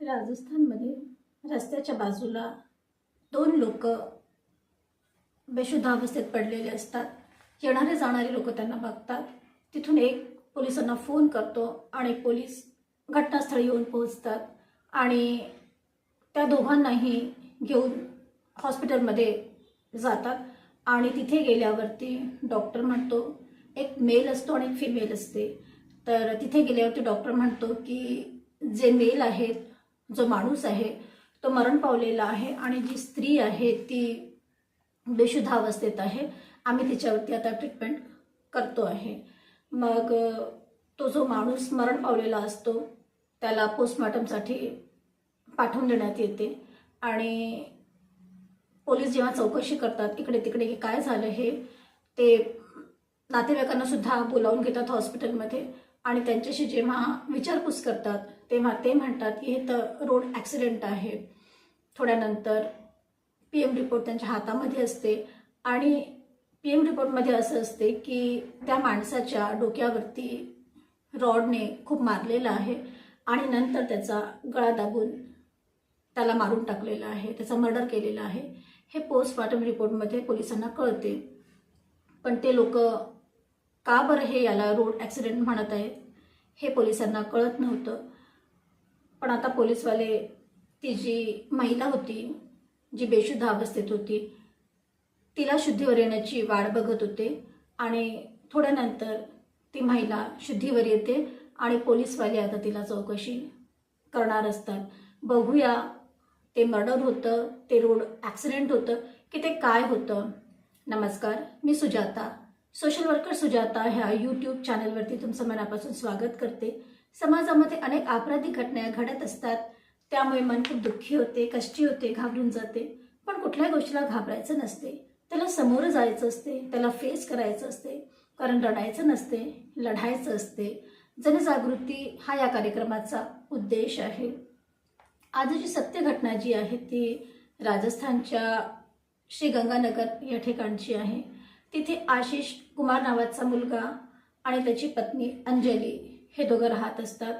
राजस्थानमध्ये रस्त्याच्या बाजूला दोन लोक बेशुद्ध अवस्थेत पडलेले असतात. येणारे जाणारे लोक त्यांना बघतात. तिथून एक पोलिसांना फोन करतो आणि पोलीस घटनास्थळी येऊन पोहोचतात आणि त्या दोघांनाही घेऊन हॉस्पिटलमध्ये जातात आणि तिथे गेल्यावरती डॉक्टर म्हणतो एक मेल असतो आणि एक फिमेल असते. तर तिथे गेल्यावरती डॉक्टर म्हणतो की जे मेल आहेत जो माणूस आहे तो मरण पावलेला आहे आणि जी स्त्री आहे ती बेशुद्धावस्थेत आहे. आम्ही तिच्यावरती आता ट्रीटमेंट करतो आहे. मग तो जो माणूस मरण पावलेला असतो त्याला पोस्टमॉर्टमसाठी पाठवून देण्यात येते. आणि पोलीस जेव्हा चौकशी करतात इकडे तिकडे की काय झालं हे ते नातेवाईकांनासुद्धा बोलावून घेतात हॉस्पिटलमध्ये आणि त्यांच्याशी जेव्हा विचारपूस करतात तेव्हा ते म्हणतात की हे तर रोड ॲक्सिडेंट आहे. थोड्यानंतर पी एम रिपोर्ट त्यांच्या हातामध्ये असते आणि पी एम रिपोर्टमध्ये असं असते की त्या माणसाच्या डोक्यावरती रॉडने खूप मारलेलं आहे आणि नंतर त्याचा गळा दाबून त्याला मारून टाकलेला आहे त्याचा मर्डर केलेला आहे. हे पोस्टमॉर्टम रिपोर्टमध्ये पोलिसांना कळते. पण ते लोक का बरं हे याला रोड ॲक्सिडेंट म्हणत आहेत हे पोलिसांना कळत नव्हतं. पण आता पोलीसवाले ती जी महिला होती जी बेशुद्ध अवस्थेत होती तिला शुद्धीवर येण्याची वाट बघत होते आणि थोड्यानंतर ती महिला शुद्धीवर येते आणि पोलीसवाले आता तिला चौकशी करणार असतात. बघूया ते मर्डर होतं ते रोड ॲक्सिडेंट होतं की ते काय होतं? नमस्कार मी सुजाता सोशल वर्कर सुजाता ह्या यूट्यूब चॅनलवरती तुमचं मनापासून स्वागत करते. समाजामध्ये अनेक आपराधिक घटना घडत असतात. त्यामुळे मन खूप दुःखी होते कष्टी होते घाबरून जाते. पण कुठल्याही गोष्टीला घाबरायचं नसते. त्याला समोर जायचं असते त्याला फेस करायचं असते. कारण रडायचं नसते लढायचं असते. जनजागृती हा या कार्यक्रमाचा उद्देश आहे. आजची सत्य घटना जी आहे ती राजस्थानच्या श्री गंगानगर या ठिकाणची आहे. तिथे आशिष कुमार नावाचा मुलगा आणि त्याची पत्नी अंजली हे दोघं राहत असतात.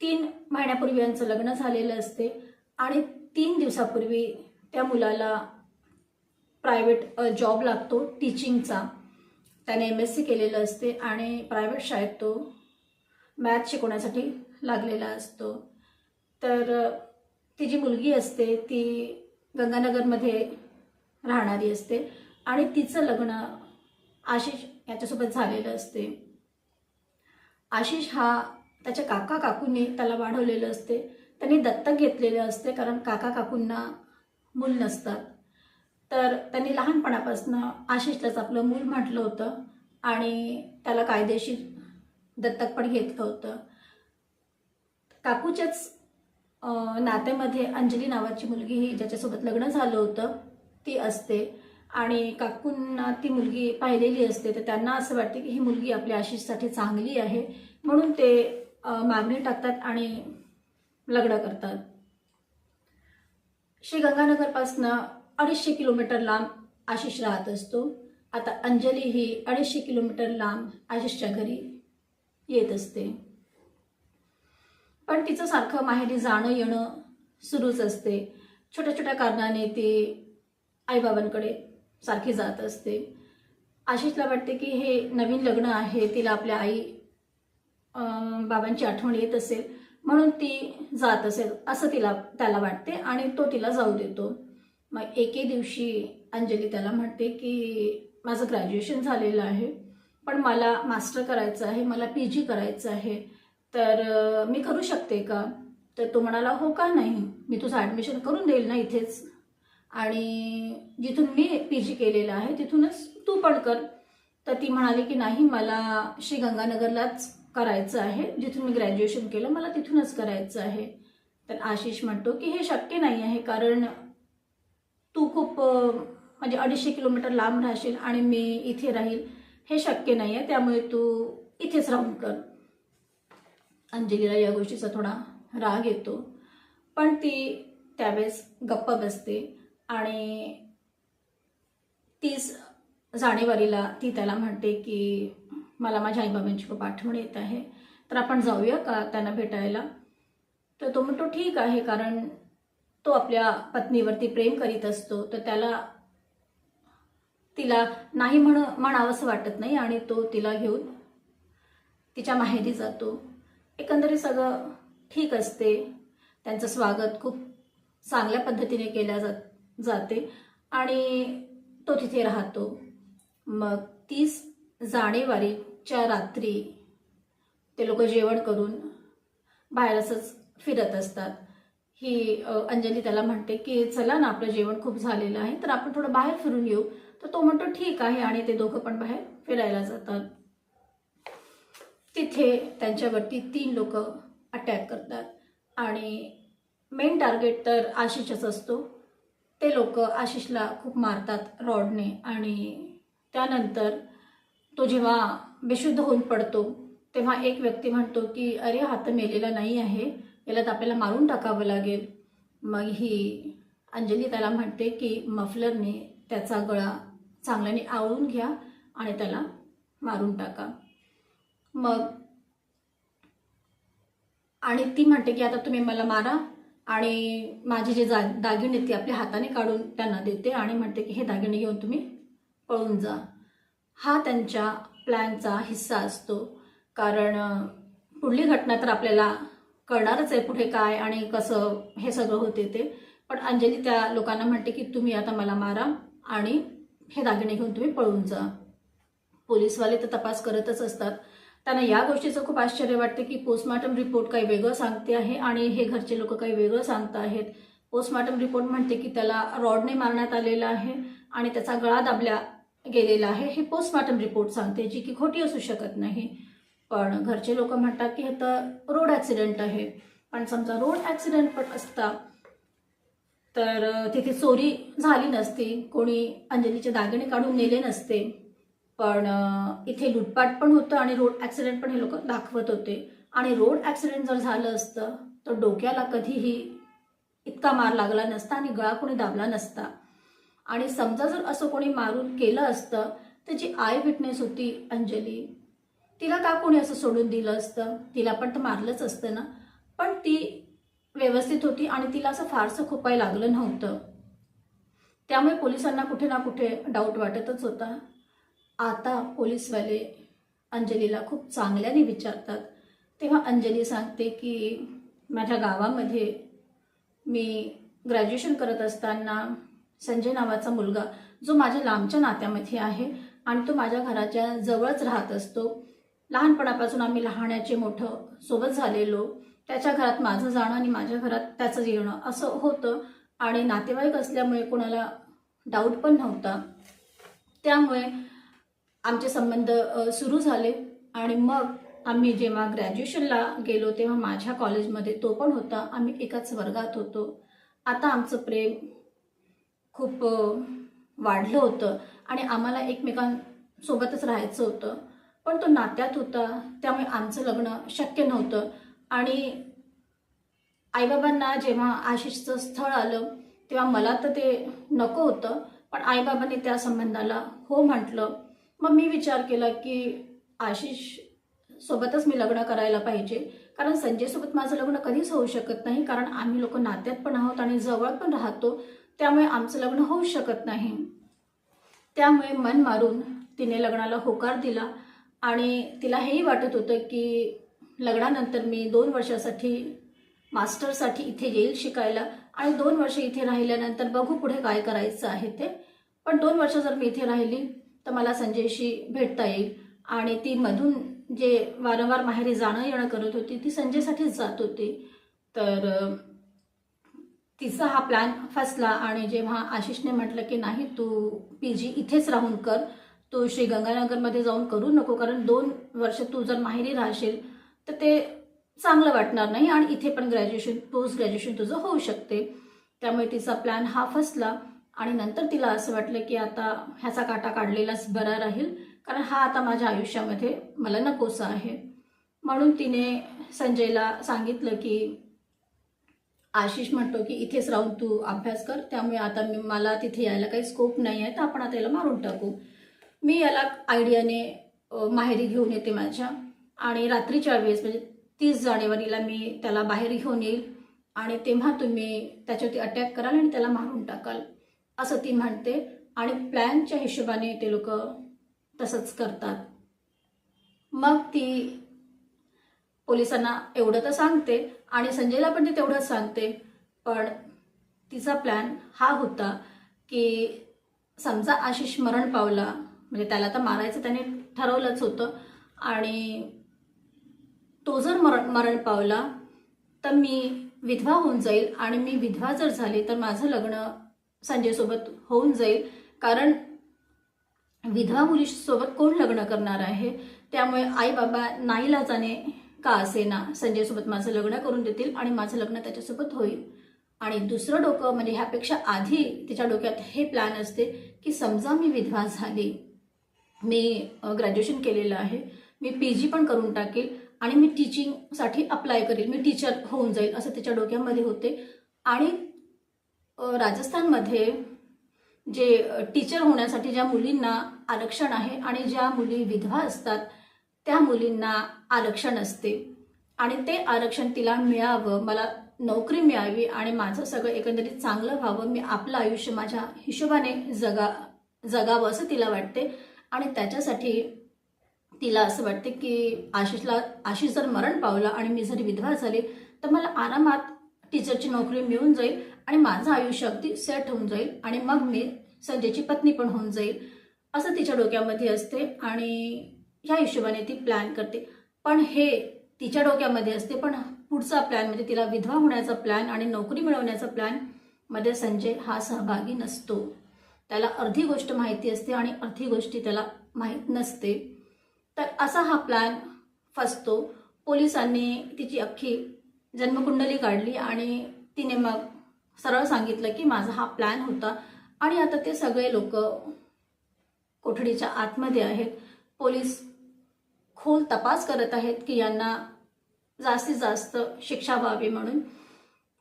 तीन महिन्यापूर्वी यांचं लग्न झालेलं असते आणि तीन दिवसापूर्वी त्या मुलाला प्रायव्हेट जॉब लागतो टीचिंगचा त्याने एम एस सी केलेलं असते आणि प्रायव्हेट शाळेत तो मॅथ शिकवण्यासाठी लागलेला असतो. तर ती जी मुलगी असते ती गंगानगरमध्ये राहणारी असते आणि तिचं लग्न आशिष याच्यासोबत झालेलं असते. आशिष हा त्याच्या काका काकूंनी त्याला वाढवलेलं असते. त्यांनी दत्तक घेतलेलं असते कारण काका काकूंना मूल नसतात. तर त्यांनी लहानपणापासून आशिषलाच आपलं मूल म्हटलं होतं आणि त्याला कायदेशीर दत्तक पण घेतलं होतं. काकूच्याच नात्यामध्ये अंजली नावाची मुलगी ही ज्याच्यासोबत लग्न झालं होतं ती असते. आणि काकूंना ती मुलगी पाहिलेली असते तर त्यांना असं वाटते की ही मुलगी आपल्या आशिषसाठी चांगली आहे म्हणून ते मागणी टाकतात आणि लग्न करतात. श्री गंगानगरपासनं अडीचशे किलोमीटर लांब आशिष राहत असतो. आता अंजली ही अडीचशे किलोमीटर लांब आशिषच्या घरी येत असते. पण तिचं सारखं माहेरी जाणं येणं सुरूच असते. छोट्या छोट्या कारणाने ती आईबाबांकडे सारखी जात असते. आशिषला वाटते की हे नवीन लग्न आहे तिला आपल्या आई बाबांची आठवण येत असेल म्हणून ती जात असेल असं तिला त्याला वाटते आणि तो तिला जाऊ देतो. मग एके दिवशी अंजली त्याला म्हणते की माझं ग्रॅज्युएशन झालेलं आहे पण मला मास्टर करायचं आहे मला पी जी करायचं आहे तर मी करू शकते का? तर तो म्हणाला हो का नाही मी तुझं ॲडमिशन करून देईल ना इथेच. आणि जिथून मी पी जी केलेलं आहे तिथूनच तू पण कर. तर ती म्हणाली की नाही मला श्री गंगानगरलाच करायचं आहे. जिथून मी ग्रॅज्युएशन केलं मला तिथूनच करायचं आहे. तर आशिष म्हणतो की हे शक्य नाही आहे कारण तू खूप म्हणजे अडीचशे किलोमीटर लांब राहशील आणि मी इथे राहील. हे शक्य नाही आहे त्यामुळे तू इथेच राहून कर. अंजलीला या गोष्टीचा थोडा राग येतो. पण ती त्यावेळेस गप्प बसते. आणि तीस जानेवारीला ती त्याला म्हणते की मला माझ्या आईबाबांची खूप आठवण येत आहे. तर आपण जाऊया का त्यांना भेटायला? तर तो म्हणतो ठीक आहे. कारण तो आपल्या पत्नीवरती प्रेम करीत असतो. तर त्याला तिला नाही म्हण म्हणावंसं वाटत नाही आणि तो तिला घेऊन तिच्या माहेरी जातो. एकंदरीत सगळं ठीक असते. त्यांचं स्वागत खूप चांगल्या पद्धतीने केल्या जात जाते. आणि तो तिथे राहतो. मग तीस जानेवारीच्या रात्री ते लोक जेवण करून बाहेर असंच फिरत असतात. ही अंजली त्याला म्हणते की चला ना आपलं जेवण खूप झालेलं आहे तर आपण थोडं बाहेर फिरून येऊ. तर तो म्हणतो ठीक आहे. आणि ते दोघं पण बाहेर फिरायला जातात. तिथे त्यांच्यावरती तीन लोक अटॅक करतात. आणि मेन टार्गेट तर आशिषच असतो. ते लोक आशिषला खूप मारतात रॉडने आणि त्यानंतर तो जेव्हा बेशुद्ध होऊन पडतो तेव्हा एक व्यक्ती म्हणतो की अरे हात मेलेला नाही आहे. याला तर आपल्याला मारून टाकावं लागेल. मग ही अंजली त्याला म्हणते की मफलरने त्याचा गळा चांगल्याने आवळून घ्या आणि त्याला मारून टाका. मग आणि ती म्हणते की आता तुम्ही मला मारा आणि माझे जे जा दागिने ते आपल्या हाताने काढून त्यांना देते आणि म्हणते की हे दागिने घेऊन तुम्ही पळून जा. हा त्यांच्या प्लॅनचा हिस्सा असतो. कारण पुढली घटना तर आपल्याला कळणारच आहे पुढे काय आणि कसं हे सगळं होते ते. पण अंजली त्या लोकांना म्हणते की तुम्ही आता मला मारा आणि हे दागिने घेऊन तुम्ही पळून जा. पोलीसवाले तर तपास करतच असतात. त्यांना या गोष्टीचं खूप आश्चर्य वाटते की पोस्टमॉर्टम रिपोर्ट काही वेगळं सांगते आहे आणि हे घरचे लोक काही वेगळं सांगत आहेत. पोस्टमॉर्टम रिपोर्ट म्हणते की त्याला रॉडने मारण्यात आलेला आहे आणि त्याचा गळा दाबल्या गेलेला आहे. हे पोस्टमॉर्टम रिपोर्ट सांगते जी की खोटी असू शकत नाही. पण घरचे लोक म्हणतात की हे तर रोड ॲक्सिडेंट आहे. पण समजा रोड ॲक्सिडेंट पण असता तर तिथे चोरी झाली नसती. कोणी अंजलीचे दागिने काढून नेले नसते. पण इथे लुटपाट पण होतं आणि रोड ॲक्सिडेंट पण हे लोक दाखवत होते. आणि रोड ॲक्सिडेंट जर झालं असतं तर डोक्याला कधीही इतका मार लागला नसता आणि गळा कोणी दाबला नसता. आणि समजा जर असं कोणी मारून केलं असतं तर जी आय विटनेस होती अंजली तिला का कोणी असं सोडून दिलं असतं? तिला पण तर मारलंच असतं ना. पण ती व्यवस्थित होती आणि तिला असं फारसं खोपाय लागलं नव्हतं. त्यामुळे पोलिसांना कुठे ना कुठे डाऊट वाटतच होता. आता पोलीसवाले अंजलीला खूप चांगल्याने विचारतात. तेव्हा अंजली सांगते की माझ्या गावामध्ये मी ग्रॅज्युएशन करत असताना संजय नावाचा मुलगा जो माझ्या लांबच्या नात्यामध्ये आहे आणि तो माझ्या घराच्या जवळच राहत असतो. लहानपणापासून आम्ही लहानाचे मोठं सोबत झालेलो. त्याच्या घरात माझं जाणं आणि माझ्या घरात त्याचं येणं असं होतं आणि नातेवाईक असल्यामुळे कोणाला डाऊट पण नव्हता. त्यामुळे आमचे संबंध सुरू झाले. आणि मग आम्ही जेव्हा ग्रॅज्युएशनला गेलो तेव्हा माझ्या कॉलेजमध्ये तो पण होता. आम्ही एकाच वर्गात होतो. आता आमचं प्रेम खूप वाढलं होतं. आणि आम्हाला एकमेकांसोबतच राहायचं होतं. पण तो नात्यात होता. त्यामुळे आमचं लग्न शक्य नव्हतं. आणि आईबाबांना जेव्हा आशिषचं स्थळ आलं तेव्हा मला तर ते नको होतं. पण आईबाबांनी त्या संबंधाला हो म्हटलं. मग मी विचार केला की आशिष सोबतच मी लग्न करायला पाहिजे. कारण संजयसोबत माझं लग्न कधीच होऊ शकत नाही. कारण आम्ही लोक नात्यात पण आहोत आणि जवळ पण राहतो. त्यामुळे आमचं लग्न होऊ शकत नाही. त्यामुळे मन मारून तिने लग्नाला होकार दिला. आणि तिला हेही वाटत होतं की लग्नानंतर मी दोन वर्षासाठी मास्टरसाठी इथे येईल शिकायला. आणि दोन वर्ष इथे राहिल्यानंतर बघू पुढे काय करायचं आहे ते. पण दोन वर्ष जर मी इथे राहिली तर मला संजयशी भेटता येईल. आणि ती मधून जे वारंवार माहेरी जाणं येणं करत होती ती संजयसाठीच जात होती. तर तिचा हा प्लॅन फसला आणि जेव्हा आशिषने म्हटलं की नाही तू पी जी इथेच राहून कर. तू श्री गंगानगरमध्ये जाऊन करू नको कारण दोन वर्ष तू जर माहेरी राहशील तर ते चांगलं वाटणार नाही आणि इथे पण ग्रॅज्युएशन पोस्ट ग्रॅज्युएशन तुझं होऊ शकते. त्यामुळे तिचा प्लॅन हा फसला. आणि नंतर तिला असं वाटलं की आता ह्याचा काटा काढलेलाच बरा राहील कारण हा आता माझ्या आयुष्यामध्ये मला नकोसा आहे. म्हणून तिने संजयला सांगितलं की आशिष म्हणतो की इथेच राहून तू अभ्यास कर त्यामुळे आता मी मला तिथे यायला काही स्कोप नाही आहे तर आपण आता याला मारून टाकू. मी याला आयडियाने माहेरी घेऊन येते माझ्या. आणि रात्रीच्या वेळेस म्हणजे तीस जानेवारीला मी त्याला बाहेर घेऊन येईल. आणि तेव्हा तुम्ही त्याच्यावरती अटॅक कराल आणि त्याला मारून टाकाल. असं ती म्हणते आणि प्लॅनच्या हिशोबाने ते लोक तसंच करतात. मग ती पोलिसांना एवढं तर सांगते आणि संजयला पण ती तेवढंच सांगते. पण तिचा प्लॅन हा होता की समजा आशिष मरण पावला म्हणजे त्याला तर मारायचं त्याने ठरवलंच होतं आणि तो जर मरण मरण पावला तर मी विधवा होऊन जाईल आणि मी विधवा जर झाली तर माझं लग्न संजयसोबत होऊन जाईल. कारण विधवा मुलीसोबत कोण लग्न करणार आहे? त्यामुळे आई बाबा नाईलाजाने का असेना? संजयसोबत माझं लग्न करून देतील आणि माझं लग्न त्याच्यासोबत होईल. आणि दुसरं डोकं म्हणजे ह्यापेक्षा आधी तिच्या डोक्यात हे प्लॅन असते की समजा मी विधवा झाली मी ग्रॅज्युएशन केलेलं आहे मी पी जी पण करून टाकेल आणि मी टीचिंगसाठी अप्लाय करेल. मी टीचर होऊन जाईल असं तिच्या डोक्यामध्ये होते. आणि राजस्थानमध्ये जे टीचर होण्यासाठी ज्या मुलींना आरक्षण आहे आणि ज्या मुली विधवा असतात त्या मुलींना आरक्षण असते. आणि ते आरक्षण तिला मिळावं मला नोकरी मिळावी आणि माझं सगळं एकंदरीत चांगलं व्हावं मी आपलं आयुष्य माझ्या हिशोबाने जगा जगावं असं तिला वाटते. आणि त्याच्यासाठी तिला असं वाटते की आशिषला आशिष जर मरण पावला आणि मी जर विधवा झाली तर मला आरामात टीचरची नोकरी मिळून जाईल आणि माझं आयुष्य अगदी सेट होऊन जाईल आणि मग मी संजयची पत्नी पण होऊन जाईल असं तिच्या डोक्यामध्ये असते आणि ह्या हिशोबाने ती प्लॅन करते. पण हे तिच्या डोक्यामध्ये असते पण पुढचा प्लॅन म्हणजे तिला विधवा होण्याचा प्लॅन आणि नोकरी मिळवण्याचा प्लॅनमध्ये संजय हा सहभागी नसतो. त्याला अर्धी गोष्ट माहिती असते आणि अर्धी गोष्टी त्याला माहीत नसते. तर असा हा प्लॅन फसतो. पोलिसांनी तिची अख्खी जन्मकुंडली काढली आणि तिने मग सरळ सांगितलं की माझा हा प्लॅन होता. आणि आता ते सगळे लोक कोठडीच्या आतमध्ये आहेत. पोलीस खोल तपास करत आहेत की यांना जास्तीत जास्त शिक्षा व्हावी म्हणून.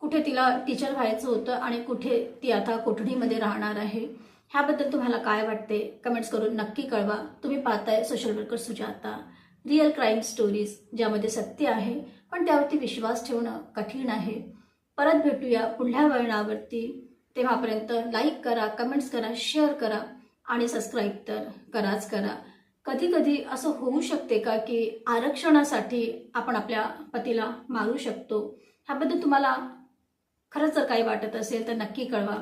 कुठे तिला टीचर व्हायचं होतं आणि कुठे ती आता कोठडीमध्ये राहणार आहे. ह्याबद्दल तुम्हाला काय वाटते? कमेंट्स करून नक्की कळवा. तुम्ही पाहताय social worker Sujata. Real crime stories ज्यामध्ये सत्य आहे पण त्यावरती विश्वास ठेवणं कठीण आहे. परत भेटूया पुढल्या वळणावरती. तेव्हापर्यंत लाईक करा कमेंट्स करा शेअर करा आणि सबस्क्राईब तर कराच करा. कधी कधी असं होऊ शकते का की आरक्षणासाठी आपण आपल्या पतीला मारू शकतो? ह्याबद्दल तुम्हाला खरंच जर काही वाटत असेल तर नक्की कळवा.